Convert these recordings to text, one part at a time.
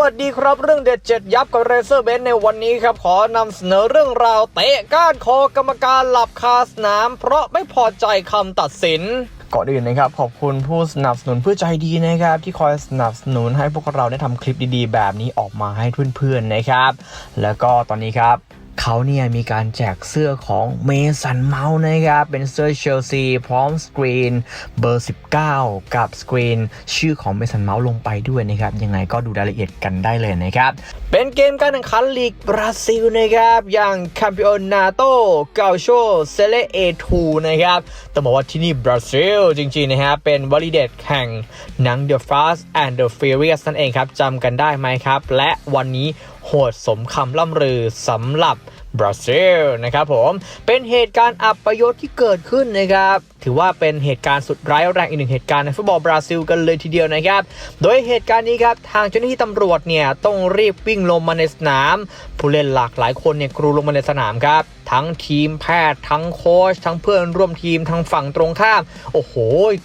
วัสดีครับเรื่องเด็ดเจ็ดยับกับเรเซอร์เบนในวันนี้ครับ ขอนำเสนอเรื่องราวเตะก้านคอกรรมการหลับคาสนาม เพราะไม่พอใจคำตัดสินก่อนอื่นนะครับ ขอบคุณผู้สนับสนุนเพื่อใจดีนะครับ ที่คอยสนับสนุนให้พวกเราได้ทำคลิปดีๆ แบบนี้ออกมาให้เพื่อนๆนะครับ แล้วก็ตอนนี้ครับ เขาเนี่ยมีการแจกเสื้อของเมสันเมาส์นะครับ เป็นเสื้อเชลซีพร้อมสกรีนเบอร์ 19 กับสกรีนชื่อของเมสันเมาส์ลงไปด้วยนะครับ ยังไงก็ดูรายละเอียดกันได้เลยนะครับ เป็นเกมการแข่งขันลีกบราซิลนะครับ อย่างคัมปิโอนาโตเกาโชเซเลเอทูนะครับต้องบอกว่าที่นี่บราซิลจริงๆนะครับเป็นวอลิเดตแห่งหนัง The Fast and the Furious นั่นเองครับจำกันได้ไหมครับ และวันนี้ หดสมคำล่ำลือสำหรับบราซิลนะครับผมเป็นเหตุการณ์อัปยศที่เกิดขึ้นนะครับถือว่าเป็นเหตุการณ์สุดร้ายแรงอีกหนึ่งเหตุการณ์ในฟุตบอลบราซิลกันเลยทีเดียวนะครับโดยเหตุการณ์นี้ครับทางเจ้าหน้าที่ตำรวจเนี่ยต้องรีบวิ่งลงมาในสนาม ผู้เล่นหลากหลายคนเนี่ยกรูลงมาในสนามครับ ทั้งทีมแพทย์ทั้งโค้ชทั้งเพื่อนร่วมทีมทั้งฝั่งตรงข้าม โอ้โห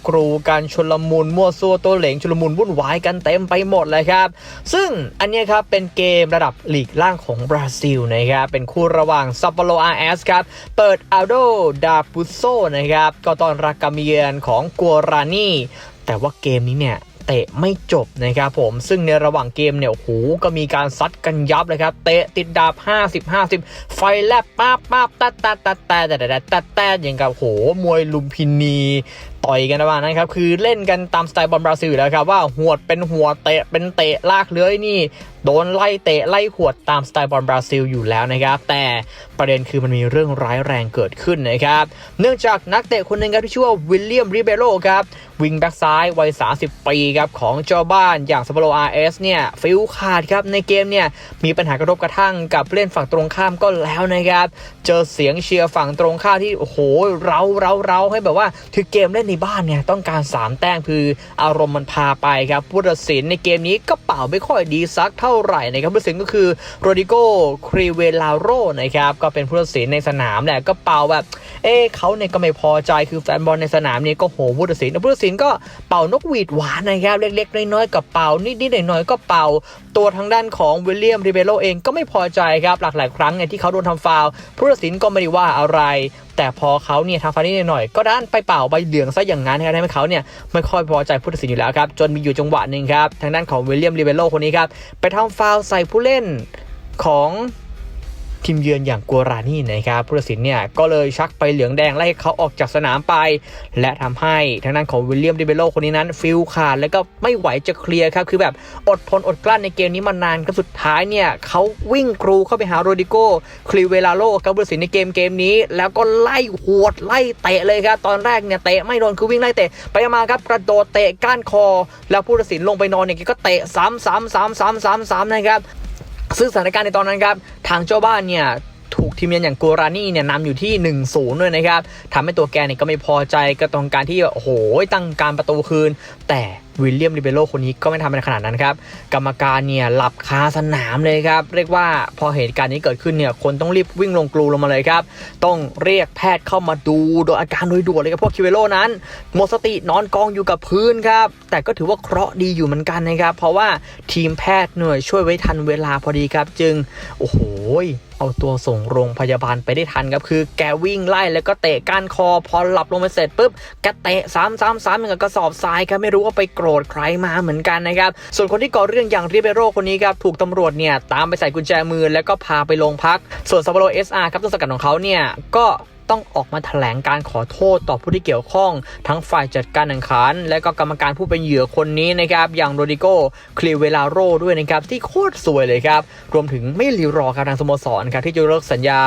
กรูกันชลมุนมั่วซั่วตัวเหลงชลมุนวุ่นวายกันเต็มไปหมดเลยครับ ซึ่งอันนี้ครับเป็นเกมระดับลีกล่างของบราซิลนะครับเป็นคู่ระหว่างซัปโปโรอาร์เอสครับเปิดอัลโดดาปุโซนะครับก็ตอนรักกาเมียนของกัวรานีแต่ว่าเกมนี้เนี่ย เตะไม่จบนะครับผมซึ่งในระหว่างเกมเนี่ยโอ้โหก็มีการซัดกันยับเลยครับ เตะติดดาบ 50 50 ไฟแลบป้าบป้าบตัดตัดตัดตัดตัดตัดตัดตัดอย่างกับโหมวยลุมพินีต่อยกันประมาณนั้นครับ คือเล่นกันตามสไตล์บอลบราซิลอยู่แล้วครับ ว่าหวดเป็นหัวเตะเป็นเตะลากเลื้อยนี่ โดนไล่เตะไล่หวดตามสไตล์บอลบราซิลอยู่แล้วนะครับ แต่ประเด็นคือมันมีเรื่องร้ายแรงเกิดขึ้นนะครับ เนื่องจากนักเตะคนหนึ่งครับที่ชื่อว่าวิลเลียมริเบโรครับวิงแบ็กซ้ายวัย 30 ปีครับของเจ้าบ้านอย่างสปโรอาร์เอสเนี่ยฟิลขาดครับในเกมเนี่ยมีปัญหากระทบกระทั่งกับเล่นฝั่งตรงข้ามก็แล้วนะครับ เจอเสียงเชียร์ฝั่งตรงข้ามที่โอ้โหเราเราเราให้แบบว่าถือเกมเล่นในบ้านเนี่ยต้องการ 3 แต้มคืออารมณ์มันพาไปครับผู้ตัดสินในเกมนี้ก็เป่าไม่ค่อยดีสักเท่าไหร่นะครับผู้ตัดสินก็คือโรดิโกครีเวลาโรนะครับก็เป็นผู้ตัดสินในสนามแหละก็เป่าแบบ เอ๊เขาเนี่ยก็ไม่พอใจคือแฟนบอลในสนามเนี่ยก็โหผู้ตัดสินแล้วผู้ตัดสินก็เป่านกหวีดหวานนะครับเล็กๆน้อยๆก็เป่านิดๆหน่อยๆก็เป่า ตัวทางด้านของวิลเลียมริเบโรเองก็ไม่พอใจครับหลากหลายครั้งเนี่ยที่เขาโดนทำฟาวผู้ตัดสินก็ไม่ได้ว่าอะไร แต่พอเขาเนี่ยทำฟาวนิดหน่อยๆก็ด้านไปเป่าใบเหลืองซะอย่างนั้นครับทำให้เขาเนี่ยไม่ค่อยพอใจผู้ตัดสินอยู่แล้วครับจนมีอยู่จังหวะหนึ่งครับทางด้านของวิลเลียมริเบโรคนนี้ครับไปทำฟาวล์ใส่ผู้เล่นของ ทีมเยือนอย่างกัวรานี่นะครับผู้ตัดสินเนี่ยก็เลยชักไปเหลืองแดงไล่เขาออกจากสนามไป และทำให้ทางด้านของวิลเลียมดิเบโลคนนี้นั้นฟิลขาดแล้วก็ไม่ไหวจะเคลียร์ครับคือแบบอดทนอดกลั้นในเกมนี้มานานก็สุดท้ายเนี่ยเขาวิ่งกรูเข้าไปหาโรดิโก้คลีเวลาโลกับผู้ตัดสินในเกมเกมนี้ แล้วก็ไล่หวดไล่เตะเลยครับตอนแรกเนี่ยเตะไม่โดนคือวิ่งไล่เตะไปมาครับกระโดดเตะก้านคอ แล้วผู้ตัดสินลงไปนอนเนี่ยก็เตะซ้ำซ้ำซ้ำซ้ำซ้ำซ้ำนะครับ ซึ่งสถานการณ์ในตอนนั้นครับ ทางเจ้าบ้านเนี่ยถูกทีมเยือนอย่างกัวรานี่เนี่ยนำอยู่ที่ 1-0 ด้วยนะครับทำให้ตัวแกเนี่ยก็ไม่พอใจก็ต้องการที่โอ้โหตั้งการประตูคืน แต่ วิลเลียมริเบโรคนนี้ก็ไม่ทำในขนาดนั้นครับ กรรมการเนี่ยหลับคาสนามเลยครับ เรียกว่าพอเหตุการณ์นี้เกิดขึ้นเนี่ยคนต้องรีบวิ่งลงกลูลงมาเลยครับ ต้องเรียกแพทย์เข้ามาดูโดยอาการโดยด่วนเลยครับพราะคิเวโรนั้นหมดสตินอนกองอยู่กับพื้นครับ แต่ก็ถือว่าเคราะห์ดีอยู่เหมือนกันนะครับ เพราะว่าทีมแพทย์หน่วยช่วยไว้ทันเวลาพอดีครับ จึง โอ้โหเอาตัวส่งโรงพยาบาลไปได้ทันครับ คือแกวิ่งไล่แล้วก็เตะก้านคอ พอหลับลงไปเสร็จปุ๊บแกเตะซ้ำซ้ำซ้ำอย่างกับกระสอบทรายครับไม่รู้ว่าไปโกรธใครมาเหมือนกันนะครับ ส่วนคนที่ก่อเรื่องอย่างริเบโรคนนี้ครับถูกตำรวจเนี่ยตามไปใส่กุญแจมือแล้วก็พาไปโรงพัก ส่วนซาบโรเอสอาร์ครับต้นสกัดของเขาเนี่ยก็ ต้องออกมาแถลงการขอโทษต่อผู้ที่เกี่ยวข้อง ทั้งฝ่ายจัดการแข่งขัน และก็กรรมการผู้เป็นเหยื่อคนนี้นะครับอย่างโรดิโกคลีเวลาโรด้วยนะครับที่โคตรสวยเลยครับรวมถึงไม่รีรอครับทางสโมสรครับที่จะเลิกสัญญา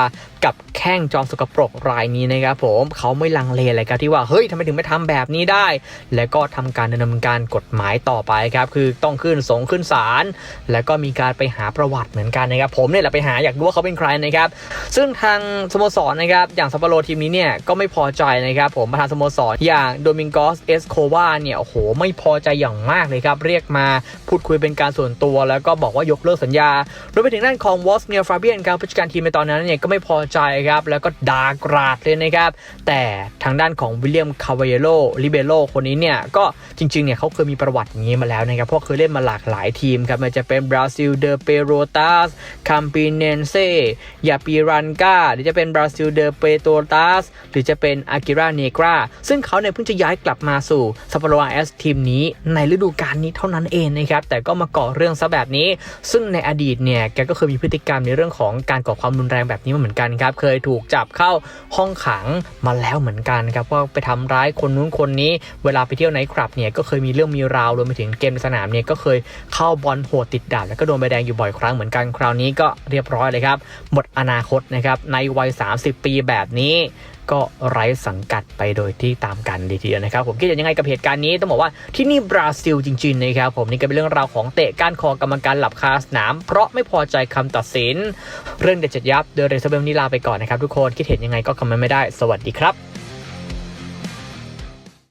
กับแข้งจอมสกปรกรายนี้นะครับผมเขาไม่ลังเลเลยครับที่ว่าเฮ้ยทำไมถึงไม่ทำแบบนี้ได้ และก็ทำการดำเนินการกฎหมายต่อไปครับคือต้องขึ้นสงขึ้นศาลแล้วก็มีการไปหาประวัติเหมือนกันนะครับผมเนี่ยแหละไปหาอยากรู้ว่าเขาเป็นใครนะครับซึ่งทางสโมสรนะครับอย่างซัปโปโรโลทีมนี้เนี่ยก็ไม่พอใจนะครับผมประธานสโมสรอย่างโดมิงโกสเอสโควาเนี่ยโอ้โหไม่พอใจอย่างมากเลยครับ เรียกมาพูดคุยเป็นการส่วนตัว แล้วก็บอกว่ายกเลิกสัญญา รวมไปถึงด้านของวอสเนียฟาเบียนครับผู้จัดการทีมในตอนนั้นเนี่ยก็ไม่พอใจครับแล้วก็ด่ากราดเลยนะครับ แต่ทางด้านของวิลเลียมคาวเยโรลิเบโรคนนี้เนี่ยก็จริงๆเนี่ยเขาเคยมีประวัติอย่างนี้มาแล้วนะครับเพราะเคยเล่นมาหลากหลายทีมครับไมันจะเป็นบราซิลเดอเปโรตาสคัมปิเนนเซยาปีรันกาหรือจะเป็นบราซิลเดอเปโตตาสหรือจะเป็นอากิราเนกราซึ่งเขาเนี่ยเพิ่งจะย้ายกลับมาสู่ซัปโปโรอาเอสทีมนี้ในฤดูกาลนี้เท่านั้นเองนะครับแต่ก็มาก่อเรื่องซะแบบนี้ ซึ่งในอดีตเนี่ยแกก็เคยมีพฤติกรรมในเรื่องของการก่อความรุนแรงแบบนี้มาเหมือนกันครับเคยถูกจับเข้าห้องขังมาแล้วเหมือนกันครับว่าไปทำร้ายคนนู้นคนนี้เวลาไปเที่ยวไนท์คลับเนี่ยก็เคยมีเรื่องมีราวรวมไปถึงเกมในสนามเนี่ยก็เคยเข้าบอลโหดติดดาบแล้วก็โดนใบแดงอยู่บ่อยครั้งเหมือนกันคราวนี้ก็เรียบร้อยเลยครับหมดอนาคตนะครับในวัย 30 ปีแบบนี้ก็ไร้สังกัดไปโดยที่ตามกันดีทีเดียวนะครับผมคิดยังไงกับเหตุการณ์นี้ต้องบอกว่าที่นี่บราซิลจริงๆนะครับผมนี่ก็เป็นเรื่องราวของเตะก้านคอกรรมการหลับคาสนาม เพราะไม่พอใจคำตัดสิน เรื่องเด็ดจัดยับเดอะเรซเบลนี่ลาไปก่อนนะครับทุกคนคิดเห็นยังไงก็คอมเมนต์ไม่ได้ สวัสดีครับ